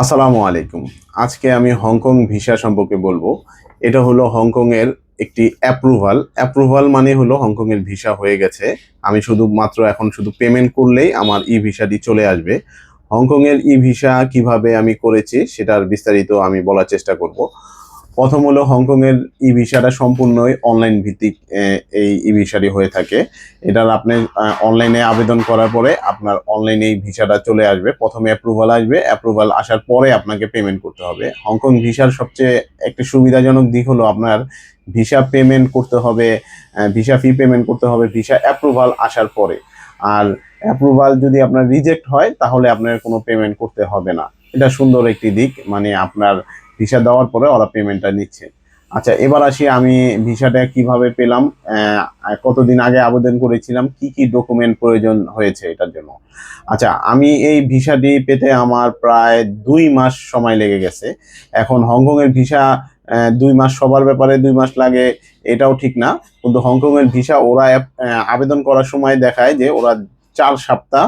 আসসালামু আলাইকুম। আজকে আমি হংকং ভিসা সম্পর্কে বলব। এটা হলো হংকংয়ের একটি অ্যাপ্রুভাল অ্যাপ্রুভাল মানে হলো হংকংয়ের ভিসা হয়ে গেছে। আমি শুধুমাত্র এখন শুধু পেমেন্ট করলেই আমার ই ভিসাটি চলে আসবে। হংকংয়ের ই ভিসা কীভাবে আমি করেছি সেটার বিস্তারিত আমি বলার চেষ্টা করব। প্রথম হলো হংকংয়ের ই ভিসাটা সম্পূর্ণই অনলাইন ভিত্তিক এই ই ভিসাটি হয়ে থাকে। এটার আপনি অনলাইনে আবেদন করার পরে আপনার অনলাইনে এই ভিসাটা চলে আসবে, প্রথমে অ্যাপ্রুভাল আসবে অ্যাপ্রুভাল আসার পরে আপনাকে পেমেন্ট করতে হবে। হংকং ভিসার সবচেয়ে একটি সুবিধাজনক দিক হলো আপনার ভিসা পেমেন্ট করতে হবে ভিসা ফি পেমেন্ট করতে হবে, ভিসা অ্যাপ্রুভাল আসার পরে। আর অ্যাপ্রুভাল যদি আপনার রিজেক্ট হয়, তাহলে আপনার কোনো পেমেন্ট করতে হবে না। এটা সুন্দর একটি দিক মানে আপনার ভিসা দেওয়ার পরে ওরা পেমেন্টটা নিচ্ছে। আচ্ছা এবার আসি আমি ভিসাটা কীভাবে পেলাম কতদিন আগে আবেদন করেছিলাম, কি কি ডকুমেন্ট প্রয়োজন হয়েছে এটার জন্য। আচ্ছা আমি এই ভিসাটি পেতে আমার প্রায় দুই মাস সময় লেগে গেছে। এখন হংকংয়ের ভিসা দুই মাস সবার ব্যাপারে দুই মাস লাগে, এটাও ঠিক না। কিন্তু হংকংয়ের ভিসা ওরা আবেদন করার সময় দেখায় যে ওরা চার সপ্তাহ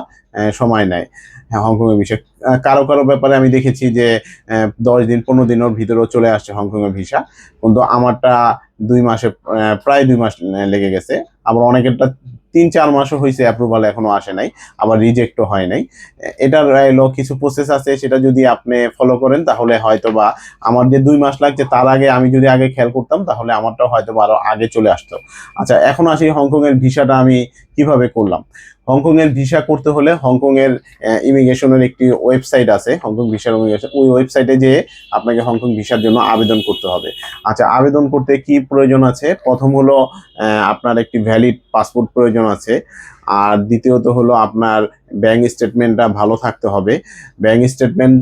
সময় নেয়। হ্যাঁ হংকংয়ের ভিসা কারও কারও ব্যাপারে আমি দেখেছি যে দশ দিন, পনেরো দিনের ভিতরেও চলে আসছে হংকংয়ের ভিসা। কিন্তু আমারটা দুই মাসে প্রায় দুই মাস লেগে গেছে। আবার অনেকেরটা তিন চার মাসও হয়েছে অ্যাপ্রুভাল এখনও আসে নাই, আবার রিজেক্টও হয় নাই। এটার এলো কিছু প্রসেস আছে, সেটা যদি আপনি ফলো করেন, তাহলে হয়তো বা আমার যে দুই মাস লাগছে, তার আগে আমি যদি আগে খেয়াল করতাম, তাহলে আমারটাও হয়তো বা আরও আগে চলে আসতো। আচ্ছা এখন আসি হংকংয়ের ভিসাটা আমি কীভাবে করলাম? হংকংয়ের ভিসা করতে হলে হংকংয়ের ইমিগ্রেশনের একটি ওয়েবসাইট আছে, হংকং ভিসার ইমিগ্রেশন, ওই ওয়েবসাইটে যেয়ে আপনাকে হংকং ভিসার জন্য আবেদন করতে হবে। আচ্ছা আবেদন করতে কি প্রয়োজন আছে? প্রথম হলো আপনার একটি ভ্যালিড পাসপোর্ট প্রয়োজন আছে। আর দ্বিতীয়ত হলো আপনার ব্যাংক স্টেটমেন্টটা ভালো থাকতে হবে। Bank statement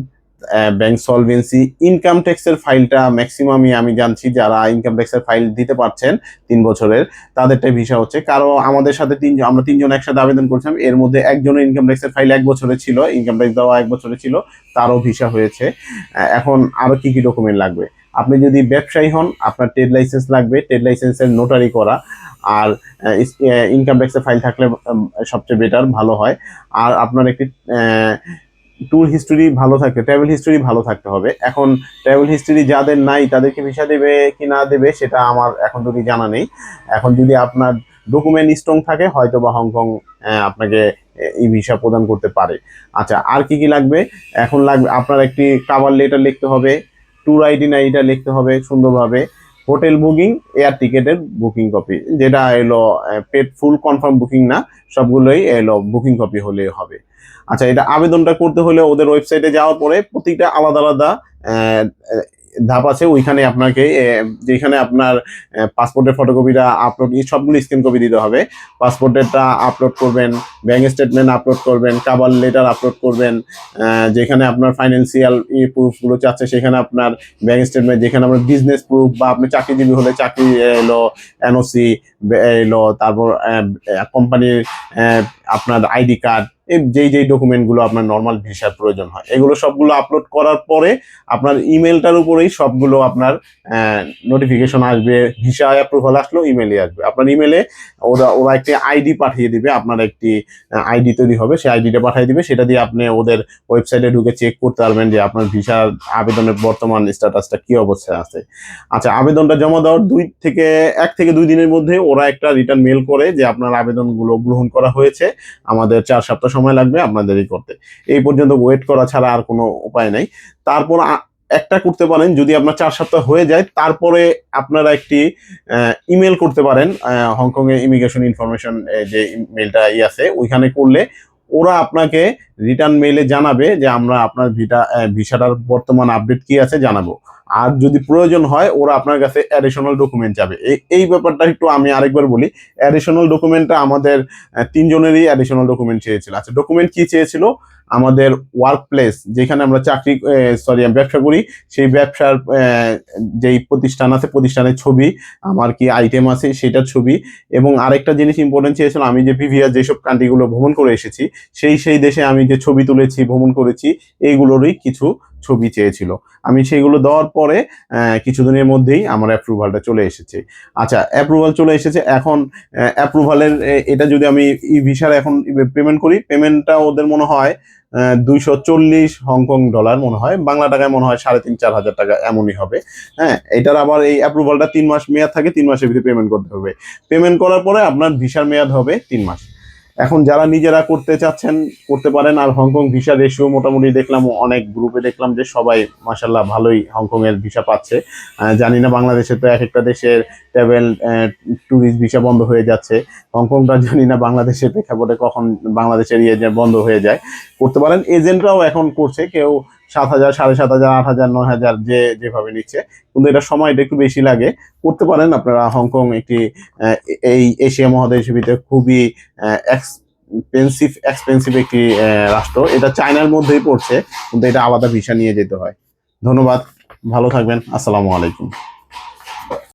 bank solvency income ট্যাক্সের ফাইলটা ম্যাক্সিমামই আমি জানছি যারা ইনকাম ট্যাক্সের ফাইল দিতে পারছেন তিন বছরের তাদেরটাই ভিসা হচ্ছে। কারও আমাদের সাথে তিনজন আমরা তিনজন একসাথে আবেদন করছিলাম, এর মধ্যে একজনের ইনকাম ট্যাক্সের ফাইল এক বছরের ছিল ইনকাম ট্যাক্স দেওয়া এক বছরের ছিল, তারও ভিসা হয়েছে। এখন আরও কি কী ডকুমেন্ট লাগবে? আপনি যদি ব্যবসায়ী হন, আপনার ট্রেড লাইসেন্স লাগবে ট্রেড লাইসেন্সের নোটারি করা, আর ইনকাম ট্যাক্সের ফাইল থাকলে সবচেয়ে বেটার ভালো হয়। আর আপনার একটি ট্যুর হিস্টোরি ভালো থাকতে ট্রাভেল হিস্টোরি ভালো থাকতে হবে। এখন ট্রাভেল হিস্টোরি যাদের নাই, তাদেরকে ভিসা দেবে কি না দেবে, সেটা আমার এখন যদি জানা নেই। এখন যদি আপনার ডকুমেন্ট স্ট্রং থাকে হয়তো বা হংকং আপনাকে এই ভিসা প্রদান করতে পারে। আচ্ছা আর কি কি লাগবে? এখন লাগবে, আপনার একটি কাভার লেটার লিখতে হবে ট্যুর আইডি না লিখতে হবে সুন্দরভাবে। হোটেল বুকিং, এয়ার টিকেটের বুকিং কপি, যেটা এলো পেট ফুল কনফার্ম বুকিং না, সবগুলোই এলো বুকিং কপি হলে হবে। আচ্ছা এটা আবেদনটা করতে হলে ওদের ওয়েবসাইটে যাওয়ার পরে প্রতিটা আলাদা আলাদা ধাপ আছে, ওইখানে আপনাকে যেখানে আপনার পাসপোর্টের ফটোকপিটা আপলোড সবগুলো স্ক্যান কপি দিতে হবে। পাসপোর্টেরটা আপলোড করবেন ব্যাংক স্টেটমেন্ট আপলোড করবেন কাবার লেটার আপলোড করবেন যেখানে আপনার ফাইন্যান্সিয়াল ই প্রুফগুলো চাচ্ছে, সেখানে আপনার ব্যাংক স্টেটমেন্ট যেখানে আপনার বিজনেস প্রুফ বা আপনি চাকরিজীবী হলে চাকরি এলো এনওসি এলো, তারপর কোম্পানির আপনার আইডি কার্ড যেই যেই ডকুমেন্টগুলো আপনার নর্মাল ভিসার প্রয়োজন হয়, এগুলো সবগুলো আপলোড করার পরে আপনার ইমেলটার উপরেই সবগুলো আপনার নোটিফিকেশন আসবে ভিসা অ্যাপ্রুভাল আসলো ইমেলে আসবে। আপনার ইমেলে ওরা ওরা একটি আইডি পাঠিয়ে দিবে, আপনার একটি আইডি তৈরি হবে, সেই আইডিটা পাঠিয়ে দিবে, সেটা দিয়ে আপনি ওদের ওয়েবসাইটে ঢুকে চেক করতে পারবেন যে আপনার ভিসার আবেদনের বর্তমান স্ট্যাটাসটা কি অবস্থায় আছে। আচ্ছা আবেদনটা জমা দেওয়ার দুই থেকে, এক থেকে দুই দিনের মধ্যে ওরা একটা রিটার্ন মেল করে যে আপনার আবেদনগুলো গ্রহণ করা হয়েছে। আমাদের চার সপ্তাহ সময় লাগবে আপনাদেরই করতে। এই পর্যন্ত ওয়েট করা ছাড়া আর কোনো উপায় নাই। তারপর একটা করতে পারেন, যদি আপনার চার সপ্তাহ হয়ে যায়, তারপরে আপনারা একটি ইমেল করতে পারেন হংকং এ ইমিগ্রেশন ইনফরমেশন যে ইমেলটা ইয়ে আছে, ওইখানে করলে ওরা আপনাকে রিটার্ন মেইলে জানাবে যে আমরা আপনার ভিটা ভিসাটার বর্তমান আপডেট কি আছে জানাব। আর যদি প্রয়োজন হয়, ওরা আপনার কাছে অ্যাডিশনাল ডকুমেন্ট যাবে এই ব্যাপারটা একটু আমি আরেকবার বলি। অ্যাডিশনাল ডকুমেন্টটা আমাদের তিনজনেরই অ্যাডিশনাল ডকুমেন্ট চেয়েছিল। আচ্ছা ডকুমেন্ট কি চেয়েছিল? আমাদের ওয়ার্ক প্লেস যেখানে আমরা চাকরি সরি ব্যবসা করি, সেই ব্যবসার যেই প্রতিষ্ঠান আছে, প্রতিষ্ঠানের ছবি, আমার কি আইটেম আছে সেটার ছবি এবং আরেকটা জিনিস ইম্পর্টেন্ট চেয়েছিল আমি যে প্রিভিয়াস যেসব কান্ট্রিগুলো ভ্রমণ করে এসেছি, সেই সেই দেশে আমি যে ছবি তুলেছি, ভ্রমণ করেছি, এইগুলোরই কিছু ছবি চেয়েছিল। আমি সেইগুলো দেওয়ার পরে কিছুদিনের মধ্যেই আমার অ্যাপ্রুভালটা চলে এসেছে। আচ্ছা অ্যাপ্রুভাল চলে এসেছে। এখন অ্যাপ্রুভালের এটা যদি আমি ই ভিসার এখন পেমেন্ট করি পেমেন্টটা ওদের মনে হয় দুইশো চল্লিশ হংকং ডলার মনে হয়। বাংলা টাকায় মনে হয় সাড়ে তিন, চার হাজার টাকা এমনই হবে। হ্যাঁ এটার আবার এই অ্যাপ্রুভালটা তিন মাস মেয়াদ থাকে, তিন মাসের ভিতরে পেমেন্ট করতে হবে। পেমেন্ট করার পরে আপনার ভিসার মেয়াদ হবে তিন মাস। এখন যারা নিজেরা করতে চাচ্ছেন, করতে পারেন। আর হংকং ভিসা রেশিও মোটামুটি দেখলাম, অনেক গ্রুপে দেখলাম যে সবাই মাসাল্লাহ ভালোই হংকংয়ের ভিসা পাচ্ছে। জানি না বাংলাদেশে তো এক একটা দেশের ট্রাভেল ট্যুরিস্ট ভিসা বন্ধ হয়ে যাচ্ছে। হংকংটা জানি না বাংলাদেশের প্রেক্ষাপটে কখন বাংলাদেশের ইয়ে বন্ধ হয়ে যায়। করতে পারেন। এজেন্টরাও এখন করছে। কেউ সাত হাজার, সাড়ে সাত হাজার, আট হাজার, নয় হাজার যে যেভাবে নিচ্ছে। কিন্তু এটা সময়টা একটু বেশি লাগে। করতে পারেন আপনারা হংকং একটি এই এশিয়া মহাদেশের ভিতরে খুবই এক্সপেন্সিভ এক্সপেন্সিভ একটি রাষ্ট্র। এটা চায়নার মধ্যেই পড়ছে, কিন্তু এটা আলাদা ভিসা নিয়ে যেতে হয়। ধন্যবাদ। ভালো থাকবেন। আসসালামু আলাইকুম।